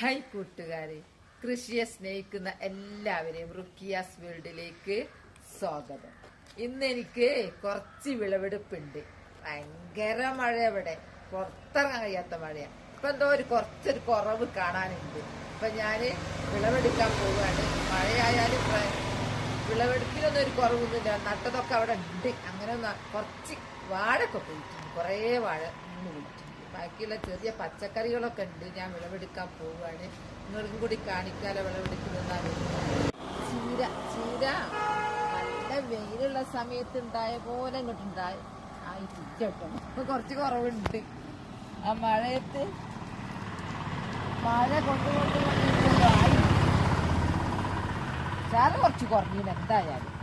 Hi കൂട്ടുകാരെ കൃഷിയെ സ്നേഹിക്കുന്ന എല്ലാവരെയും റുക്കിയാസ് വേൾഡിലേക്ക് സ്വാഗതം. ഇന്ന് എനിക്ക് കുറച്ച് വിളവെടുപ്പുണ്ട്. ഭയങ്കര മഴ ഇവിടെ. പുറത്തിറങ്ങാൻ കഴിയാത്ത മഴയാണ് ഇപ്പൊ എന്തോ ഒരു കുറച്ചൊരു കുറവ് കാണാനുണ്ട്. ഇപ്പൊ ഞാൻ വിളവെടുക്കാൻ പോവുകയാണ്. മഴയായാലും വിളവെടുപ്പിനൊന്നും ഒരു കുറവൊന്നുമില്ല. നട്ടതൊക്കെ അവിടെ ഉണ്ട്. അങ്ങനെ ഒന്ന് കുറച്ച് വാഴൊക്കെ പോയിട്ടുണ്ട്. കുറേ വാഴ നിന്ന് പോയിട്ടുണ്ട് ബാക്കിയുള്ള ചെറിയ പച്ചക്കറികളൊക്കെ ഉണ്ട്. ഞാൻ വിളവെടുക്കാൻ പോവുകയാണ്. നിങ്ങൾക്കും കൂടി കാണിക്കാലോ വിളവെടുക്കുന്നതാണ് ചീര ചീര നല്ല വെയിലുള്ള സമയത്ത് ഉണ്ടായ പോലെ ഇങ്ങോട്ട് ഉണ്ടായി ആയിട്ടില്ല ഇപ്പൊ കുറച്ച് കുറവുണ്ട്. ആ മഴയത്ത് മഴ കൊണ്ടുകൊണ്ട് ആയി. ചാറ് കുറച്ച് കുറഞ്ഞു. എന്തായാലും.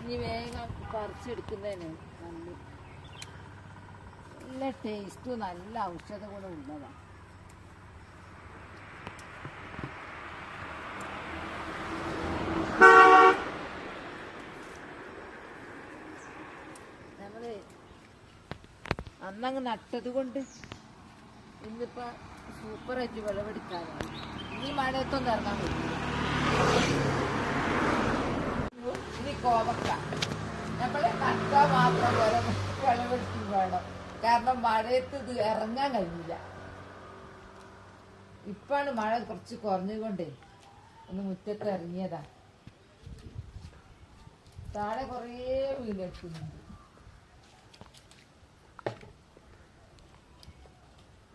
ഇനി വേഗം പറിച്ചെടുക്കുന്നതിന്. നല്ല ടേസ്റ്റും നല്ല ഔഷധ ഗുണം ഉള്ളതാണ് നമ്മൾ അന്നങ്ങ് നട്ടത് കൊണ്ട് ഇന്നിപ്പോ സൂപ്പറായിട്ട് വിളവെടുക്കാനാണ് ഈ മഴയത്തൊന്നും ഇറങ്ങാൻ പറ്റില്ല. ഇനി കോവക്ക. നമ്മൾ നട്ടാ മാത്രം വിളവെടുക്കും വേണം. കാരണം മഴയത്ത് ഇത് ഇറങ്ങാൻ കഴിഞ്ഞില്ല. ഇപ്പാണ് മഴ കുറച്ച് കുറഞ്ഞുകൊണ്ടേ ഒന്ന് മുറ്റത്ത് ഇറങ്ങിയതാ. താഴെ കുറേ വീണ്ടെടുക്കുന്നുണ്ട്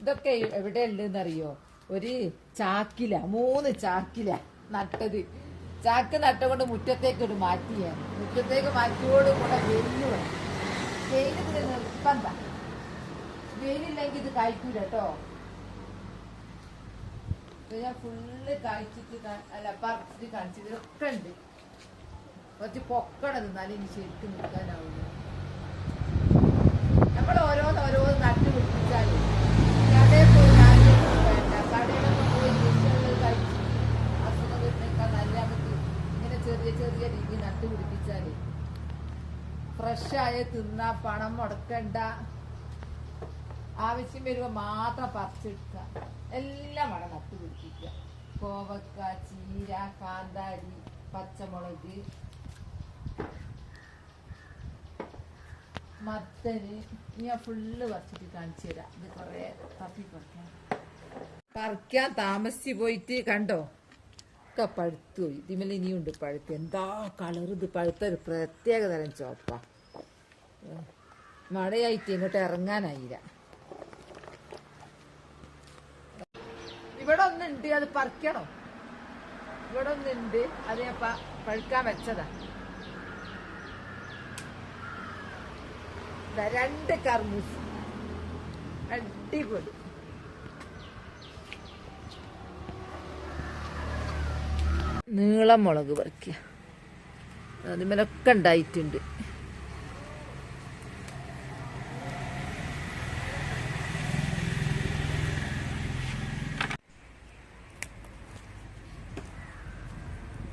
ഇതൊക്കെ എവിടെ ഉണ്ടെന്നറിയോ ഒരു ചാക്കില മൂന്ന് ചാക്കില നട്ടത്. ചാക്ക് നട്ട കൊണ്ട് മുറ്റത്തേക്ക് ഇട്ട് മാറ്റിയ മുറ്റത്തേക്ക് മാറ്റിയോട് കൂടെ വെയിൽ ഇതിന് നിർബന്ധ. വെയിലില്ലെങ്കിൽ ഇത് കായ്ക്കൂല കേട്ടോ ഞാൻ ഫുള്ള് കായ്ച്ചിട്ട് അല്ല പറിച്ചിട്ട് കാണിച്ചു ഇതൊക്കെ ഉണ്ട്. കുറച്ച് പൊക്കണം നിന്നാലും ഇനി ശരിക്കും നിൽക്കാനാവില്ല നമ്മൾ ഓരോന്ന് ഓരോന്ന് നട്ടു പിടിപ്പിച്ചാലും. പോയി പോയി ഇങ്ങനെ ചെറിയ ചെറിയ രീതി ഫ്രഷായ തിന്നാ പണം മുടക്കണ്ട. ആവശ്യം വരുമ്പോൾ മാത്രം പറിച്ചെടുക്കുക. എല്ലാം വേണം നട്ടു പിടിപ്പിക്കുക. കോവക്ക ചീര കാന്താരി പച്ചമുളക് മത്തന് ഞാൻ ഫുള്ള് പറിച്ചിട്ട് കാണിച്ചു തരാം. ഇത് കുറെ തപ്പി പറിക്കാം പറിക്കാൻ താമസിച്ച് പോയിട്ട് കണ്ടോ? ഒക്കെ പഴുത്തു പോയി. ഇതിമേൽ ഇനിയുണ്ട് പഴുത്ത്. എന്താ കളർ ഇത്? പഴുത്ത ഒരു പ്രത്യേക തരം ചോപ്പ മഴയായിട്ട് ഇങ്ങോട്ട് ഇറങ്ങാനായില്ല. ഒന്നുണ്ട് അത് പറിക്കണോ? ഇവിടെ ഒന്നുണ്ട് അത് ഞാൻ പഴുക്കാൻ വെച്ചതാ. രണ്ട് കർമൂസ്. അടിപൊളി. നീളം മുളക് പറിക്കുക അതിമേലൊക്കെ ഉണ്ടായിട്ടുണ്ട്.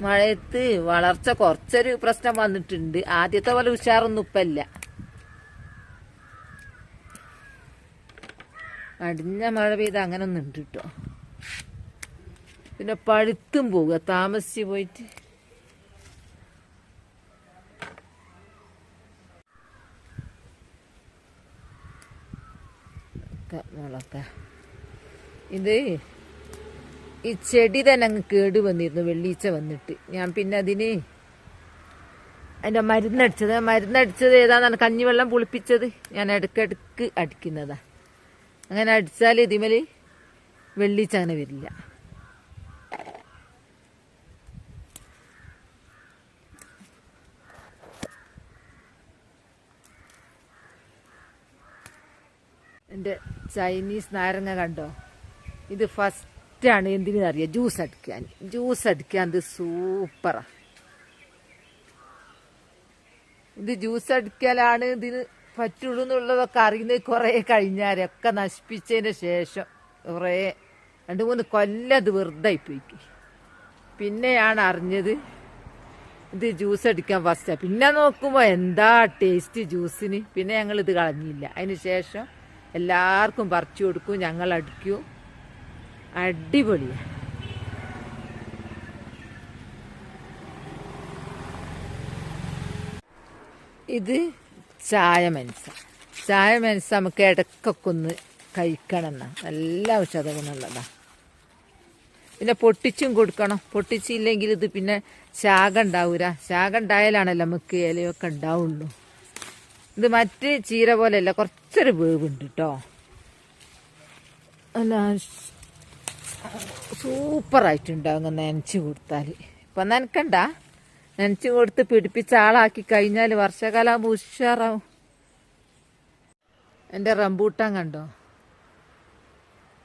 മഴയത്ത് വളർച്ച കുറച്ചൊരു പ്രശ്നം വന്നിട്ടുണ്ട്. ആദ്യത്തെ പോലെ ഉഷാറൊന്നും ഇപ്പല്ല അടിഞ്ഞ മഴ പെയ്ത് അങ്ങനെ ഒന്നും ഉണ്ട് കേട്ടോ പിന്നെ പഴുത്തും പോവുക. താമസിച്ച് പോയിട്ട്. മുളക്ക. ഇത് ഈ ചെടി തന്നെ അങ്ങ് കേട് വന്നിരുന്നു വെള്ളീച്ച വന്നിട്ട്. ഞാൻ പിന്നെ അതിന് അതിന്റെ മരുന്നടിച്ചത്. മരുന്നടിച്ചത് ഏതാന്നാണ് കഞ്ഞിവെള്ളം പുളിപ്പിച്ചത്? ഞാൻ ഇടയ്ക്കിടയ്ക്ക് അടിക്കുന്നതാ. അങ്ങനെ അടിച്ചാൽ ഇതിമേൽ വെള്ളീച്ച അങ്ങനെ വരില്ല. എന്റെ ചൈനീസ് നാരങ്ങ കണ്ടോ? ഇത് ഫസ്റ്റാണ് എന്തിനറിയാം ജ്യൂസ് അടിക്കാൻ. ജ്യൂസ് അടിക്കാൻ ഇത് സൂപ്പറാ. ഇത് ജ്യൂസ് അടിക്കലാണ് ഇതിന് പറ്റുള്ളൂ എന്നുള്ളതൊക്കെ അറിയുന്നത് കുറേ കഴിഞ്ഞാരൊക്കെ നശിപ്പിച്ചതിന് ശേഷം. കുറേ രണ്ട് മൂന്ന് കൊല്ലം അത് വെറുതെ ആയിപ്പോയിക്ക് പിന്നെയാണ് അറിഞ്ഞത് ഇത് ജ്യൂസ് അടിക്കാൻ ഫസ്റ്റാ. പിന്നെ നോക്കുമ്പോൾ എന്താ ടേസ്റ്റ് ജ്യൂസിന്? പിന്നെ ഞങ്ങൾ ഇത് കളഞ്ഞില്ല. അതിന് ശേഷം എല്ലാവർക്കും പറിച്ചു കൊടുക്കും ഞങ്ങൾ അടിക്കും. അടിപൊളിയാണ് ഇത് ചായ മെൻസ ചായ മെൻസ നമുക്ക് ഇടക്കൊക്കെ ഒന്ന് കഴിക്കണം എന്നാ നല്ല ഔഷധ ഗുണമുള്ളതാ പിന്നെ പൊട്ടിച്ചും കൊടുക്കണം. പൊട്ടിച്ചില്ലെങ്കിൽ ഇത് പിന്നെ ശാഖ ഉണ്ടാവൂല. ശാഖ ഉണ്ടായാലാണല്ലോ നമുക്ക് ഇലയൊക്കെ ഉണ്ടാവുള്ളൂ. ഇത് മറ്റ് ചീര പോലെയല്ല കുറച്ചൊരു വേവുണ്ട് കേട്ടോ അല്ല സൂപ്പറായിട്ടുണ്ടാവും നനച്ച് കൊടുത്താൽ ഇപ്പം നനക്കണ്ട. നനച്ച് കൊടുത്ത് പിടിപ്പിച്ച ആളാക്കി കഴിഞ്ഞാൽ വർഷകാലം ഉഷാറാവും. എന്റെ റംബൂട്ടാൻ കണ്ടോ?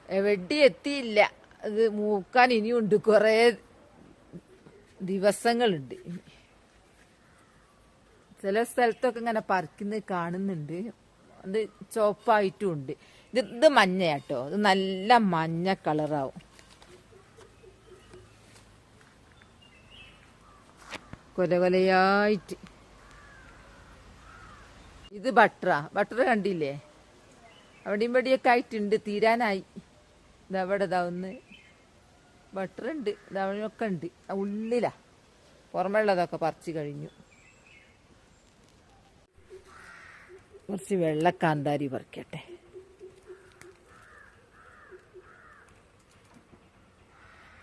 എവിടെ എത്തിയില്ല. അത് മൂക്കാൻ ഇനിയുണ്ട് കുറേ ദിവസങ്ങളുണ്ട്. ചില സ്ഥലത്തൊക്കെ ഇങ്ങനെ പറിക്കുന്നത് കാണുന്നുണ്ട്. അത് ചുവപ്പായിട്ടും ഉണ്ട്. ഇത് ഇത് മഞ്ഞയാട്ടോ. ഇത് നല്ല മഞ്ഞ കളറാവും. കൊല കൊലയായിട്ട് ഇത് ബട്ടറ ബട്ടർ കണ്ടില്ലേ? അവിടെയും ഇവിടെയൊക്കെ ആയിട്ടുണ്ട്. തീരാനായി. ഇതവിടെ ഇതാവുന്ന് ബട്ടർ ഉണ്ട്. ഇതവിടെയൊക്കെ ഉണ്ട്. ഉള്ളിലാ. പുറമെയുള്ളതൊക്കെ പറിച്ച് കഴിഞ്ഞു. കുറച്ച് വെള്ളക്കാന്താരി പറിക്കട്ടെ.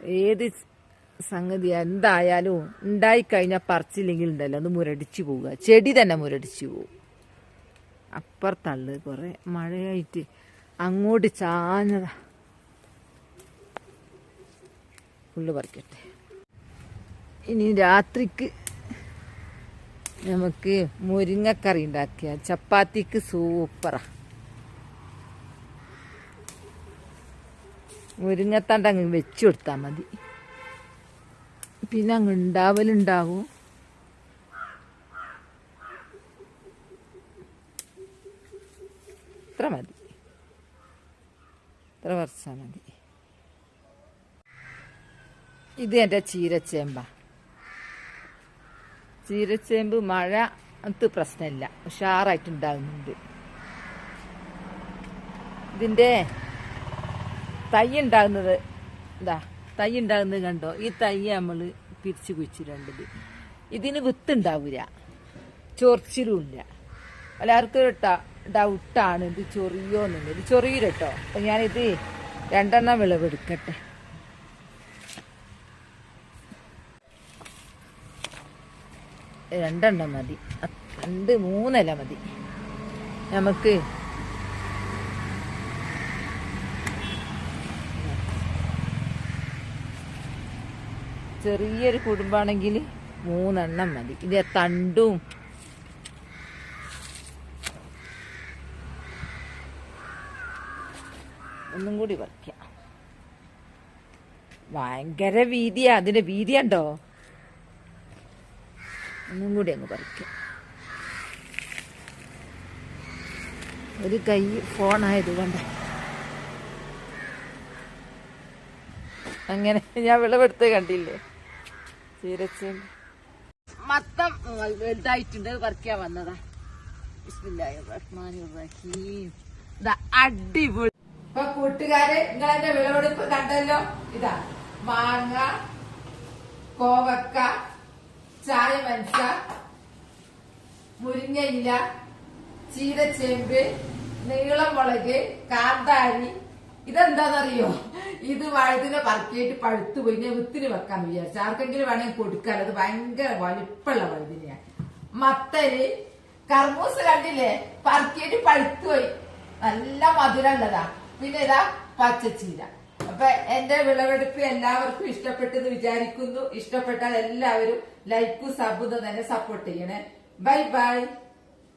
ഏത് സംഗതി എന്തായാലും ഉണ്ടായിക്കഴിഞ്ഞാൽ പറിച്ചില്ലെങ്കിൽ ഉണ്ടല്ലോ അത് മുരടിച്ചു പോവുക. ചെടി തന്നെ മുരടിച്ചു പോവും. അപ്പുറത്തള്ളു കുറെ മഴയായിട്ട് അങ്ങോട്ട് ചാഞ്ഞതാ. ഫുള്ള് പറിക്കട്ടെ. ഇനി രാത്രിക്ക് നമുക്ക് മുരിങ്ങക്കറി ഉണ്ടാക്കിയ. ചപ്പാത്തിക്ക് സൂപ്പറാ. മുരിങ്ങത്തണ്ട് അങ്ങ് വെച്ചു കൊടുത്താൽ മതി. പിന്നെ അങ്ങ് ഉണ്ടാവലുണ്ടാവും. ഇത്ര മതി. ഇത്ര വർഷ മതി. ഇത് എന്റെ ചീരച്ചേമ്പ. ചീരച്ചേമ്പ് മഴ അത് പ്രശ്നമില്ല. ഉഷാറായിട്ടുണ്ടാകുന്നുണ്ട്. ഇതിന്റെ തൈ ഉണ്ടാകുന്നത് ഇതാ. തൈ ഉണ്ടാകുന്നത് കണ്ടോ? ഈ തൈ നമ്മൾ പിരിച്ചു കുഴിച്ചിടേണ്ടത് ഇതിന് വിത്ത് ഉണ്ടാവില്ല ചൊറിച്ചിലും ഇല്ല എല്ലാവർക്കും ഡൗട്ടാണ്. ഇത് ചൊറിയോന്നുണ്ട് ഇത് ചൊറിയില്ല കേട്ടോ. അപ്പം ഞാനിത് രണ്ടെണ്ണം വിളവെടുക്കട്ടെ. രണ്ടെണ്ണം മതി. രണ്ട് മൂന്നില മതി. നമുക്ക് ചെറിയൊരു കുടുംബാണെങ്കിൽ മൂന്നെണ്ണം മതി. ഇത് തണ്ടും. ഒന്നും കൂടി പറിക്കാം ഭയങ്കര വീതിയാ. അതിന്റെ ഉണ്ടോ ഒന്നും കൂടി അങ്ങ് പറിക്കാം ഒരു കൈ ഫോണായത് കൊണ്ട്. അങ്ങനെ ഞാൻ വിളവെടുത്ത് കണ്ടില്ലേ? ചീരച്ചേമ്പ് മത്തം വലുതായിട്ടുണ്ട്. പറിക്കാൻ വന്നതാ. അടിപൊളി. ഇപ്പൊ കൂട്ടുകാരെ നിങ്ങളെന്റെ വിളവെടുപ്പ് കണ്ടല്ലോ? ഇതാ മാങ്ങ കോവക്ക ചായ മനസ്സ മുരിങ്ങയില ചീരച്ചേമ്പ് നീളം മുളക് കാന്താരി ഇതെന്താണെന്നറിയോ ഇത് വഴുതിനെ പറക്കിയിട്ട് പഴുത്തു പോയി. ഞാൻ വിത്തിന് വെക്കാൻ വിചാരിച്ചു. ആർക്കെങ്കിലും വേണമെങ്കിൽ കൊടുക്കാൻ അത് ഭയങ്കര വലിപ്പമുള്ള വഴുതിനെയാ. മത്തര് കർമൂസ് കണ്ടില്ലേ? പറക്കിയിട്ട് പഴുത്തു പോയി. നല്ല മധുരമുള്ളതാ. പിന്നെ ഇതാ പച്ചച്ചീര. അപ്പൊ എന്റെ വിളവെടുപ്പ് എല്ലാവർക്കും ഇഷ്ടപ്പെട്ടെന്ന് വിചാരിക്കുന്നു. ഇഷ്ടപ്പെട്ടാൽ എല്ലാവരും ലൈക്കും സബും തന്നെ സപ്പോർട്ട് ചെയ്യണേ. Bye bye.